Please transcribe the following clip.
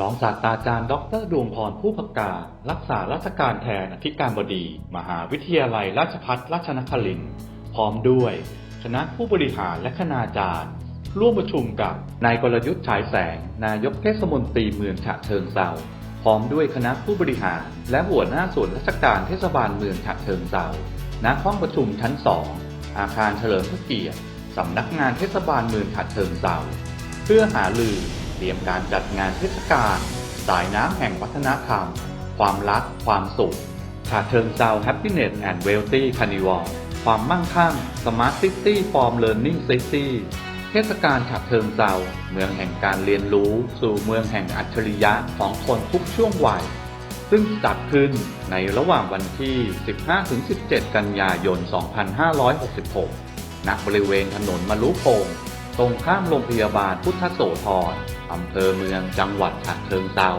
รองศาสตราจารย์ ดร ดวงพรผู้ประกาศรักษาราชการแทนอธิการบดี มหาวิทยาลัยราชภัฏราชนครินทร์พร้อมด้วย คณะผู้บริหารและคณาจารย์ ร่วมประชุมกับนายกลยุทธ์ฉายแสง นายกเทศมนตรีเมืองฉะเชิงเซาพร้อมด้วยคณะผู้บริหาร และหัวหน้าส่วนราชการเทศบาลเมืองฉะเชิงเซาณห้องประชุมชั้น2องอาคารเฉลิมพระเกียรติสำนักงานเทศบาลเมืองฉะเชิงเซาเพื่อหาลือ รียมการจัดงานเทศกาลสายน้ำแห่งวัฒนธรรม ความรัก ความสุขฉะเชิงเซา Happiness and Wealthy Carnival ความมั่งคั่ง Smart City Form Learning City เทศกาลฉะเชิงเซาเมืองแห่งการเรียนรู้ สู่เมืองแห่งอัจฉริยะของคนทุกช่วงวัย ซึ่งจัดขึ้นในระหว่างวันที่ 15-17 กันยายน 2566 ณ บริเวณถนนมะลุพงศ์ ตรงข้ามโรงพยาบาลพุทธโสธรอำเภอเมืองจังหวัดฉะเชิงเทรา